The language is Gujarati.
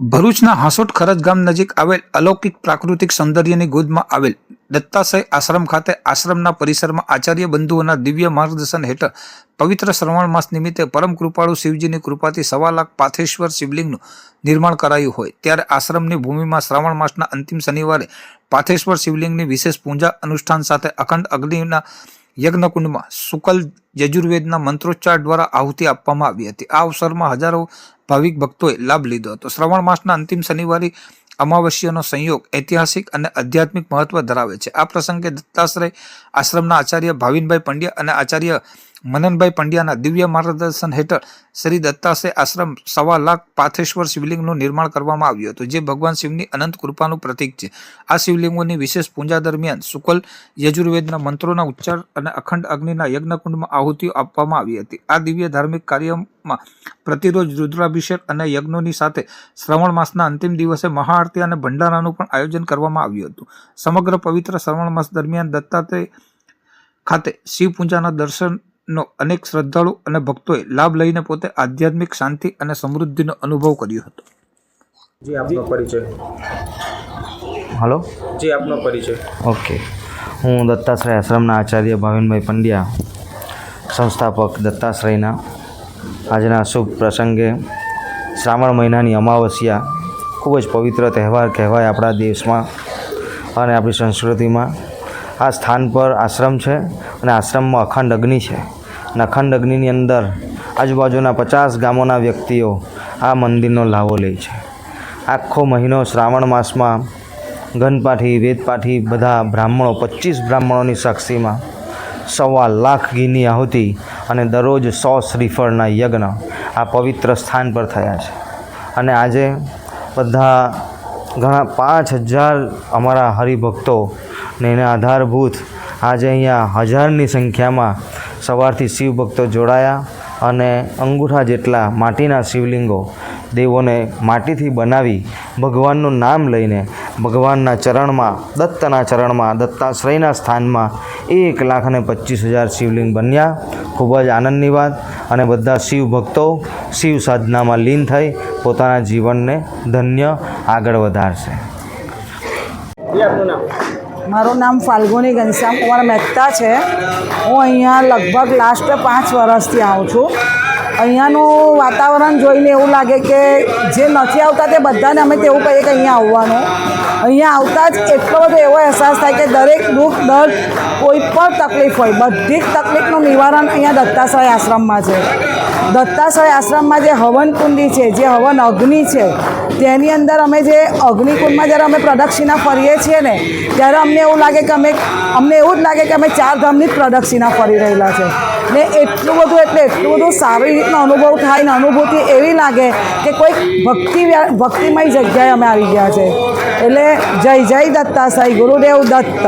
ભરૂચના હાંસોટ ખરજ ગામ નજીક આવેલ અલૌકિક પ્રાકૃતિક સૌંદર્યની ગોદમાં આવેલ દત્તાશય આશ્રમ ખાતે આશ્રમના પરિસરમાં આચાર્ય બંધુઓના દિવ્ય માર્ગદર્શન હેઠળ પવિત્ર શ્રવણ માસ નિમિત્તે પરમ કૃપાળુ શિવજીની કૃપાથી સવા લાખ પાથેશ્વર શિવલિંગનું નિર્માણ કરાયું હોય. ત્યારે આશ્રમની ભૂમિમાં શ્રાવણ માસના અંતિમ શનિવારે પાથેશ્વર શિવલિંગની વિશેષ પૂજા અનુષ્ઠાન સાથે અખંડ અગ્નિના યજ્ઞકુંડમાં શુકલ યજુર્વેદના મંત્રોચ્ચાર દ્વારા આહુતિ આપવામાં આવી હતી. આ અવસરમાં હજારો ભાવિક ભક્તોએ લાભ લીધો હતો. શ્રવણ માસના અંતિમ શનિવારે અમાવસ્યાનો સંયોગ ઐતિહાસિક અને આધ્યાત્મિક મહત્વ ધરાવે છે. આ પ્રસંગે દત્તાશ્રય આશ્રમના આચાર્ય ભાવિનભાઈ પંડ્યા અને આચાર્ય મનનભાઈ પંડ્યાના દિવ્ય માર્ગદર્શન હેઠળ શ્રી દત્તાશે આશ્રમ સવા લાખ પાથેશ્વર શિવલિંગનું નિર્માણ કરવામાં આવ્યું હતું, જે ભગવાન શિવની અનંત કૃપાનું પ્રતીક છે. આ શિવલિંગોની વિશેષ પૂજા દરમિયાન શુકલ યજુર્વેદના મંત્રોના ઉચ્ચાર અને અખંડ અગ્નિના યજ્ઞકુંડમાં આહુતિઓ આપવામાં આવી હતી. આ દિવ્ય ધાર્મિક કાર્યમાં પ્રતિરોજ રુદ્રાભિષેક અને યજ્ઞોની સાથે શ્રવણ માસના અંતિમ દિવસે મહાઆરતી અને ભંડારાનું પણ આયોજન કરવામાં આવ્યું હતું. સમગ્ર પવિત્ર શ્રવણ માસ દરમિયાન દત્તાત્રેય ખાતે શિવ પૂજાના દર્શનનો અનેક શ્રદ્ધાળુ અને ભક્તોએ લાભ લઈને પોતે આધ્યાત્મિક શાંતિ અને સમૃદ્ધિનો અનુભવ કર્યો હતો. જી આપનો પરિચય. હલો? જી આપનો પરિચય. ઓકે. હું દત્તાશ્રય આશ્રમના આચાર્ય ભાવિનભાઈ પંડ્યા સંસ્થાપક દત્તાશ્રયના. આજના શુભ પ્રસંગે શ્રાવણ મહિનાની અમાવસ્યા ખૂબ જ પવિત્ર તહેવાર કહેવાય આપણા દેશમાં અને આપણી સંસ્કૃતિમાં. આ સ્થાન પર આશ્રમ છે અને આશ્રમમાં અખંડ અગ્નિ છે. અખંડ અગ્નિની અંદર આજુબાજુના પચાસ ગામોના વ્યક્તિઓ આ મંદિરનો લાવો લે છે. આખો મહિનો શ્રાવણ માસમાં ગણપાઠી, વેદપાઠી બધા બ્રાહ્મણો પચીસ બ્રાહ્મણોની સાક્ષીમાં સવા લાખ ઘીની આહુતિ અને દરરોજ સો શ્રીફળના યજ્ઞ આ પવિત્ર સ્થાન પર થયા છે. અને આજે બધા ઘણા પાંચ હજાર અમારા હરિભક્તો ને એને આધારભૂત આજે અહીંયા હજારની સંખ્યામાં સવારથી શિવ ભક્તો જોડાયા અને અંગૂઠા જેટલા માટીના શિવલિંગો દેવોને માટીથી બનાવી ભગવાનનું નામ લઈને ભગવાનના ચરણમાં, દત્તના ચરણમાં, દત્તાશ્રયના સ્થાનમાં એક લાખ અને પચીસ હજાર શિવલિંગ બન્યા. ખૂબ જ આનંદની વાત અને બધા શિવ ભક્તો શિવ સાધનામાં લીન થઈ પોતાના જીવનને ધન્ય આગળ વધારશે. મારું નામ ફાલ્ગુની ઘનશ્યામ કુમાર મહેતા છે. હું અહીંયા લગભગ લાસ્ટ પાંચ વર્ષથી આવું છું. અહીંયાનું વાતાવરણ જોઈને એવું લાગે કે જે નથી આવતા તે બધાને અમે તેવું કહીએ કે અહીંયા આવવાનું. અહીંયા આવતા જ એટલો બધો એવો અહેસાસ થાય કે દરેક દુઃખ, દર્દ કોઈ પણ તકલીફ હોય, બધી જ તકલીફનું નિવારણ અહીંયા દત્તાશ્રય આશ્રમમાં છે. દત્તાશ્રય આશ્રમમાં જે હવન કુંડી છે, જે હવન અગ્નિ છે, તેની અંદર અમે જે અગ્નિકુંડમાં જ્યારે અમે પ્રદક્ષિણા ફરીએ છીએ ને, ત્યારે અમને એવું લાગે કે અમે અમને એવું જ લાગે કે અમે ચાર ધામની જ પ્રદક્ષિણા ફરી રહેલા છે. ને એટલું બધું એટલે એટલું બધું સારી રીતનો અનુભવ થાય ને અનુભૂતિ એવી લાગે કે કોઈક ભક્તિ ભક્તિમય જગ્યાએ અમે આવી ગયા છે. એટલે જય જય દત્તા સાઈ ગુરુદેવ દત્ત.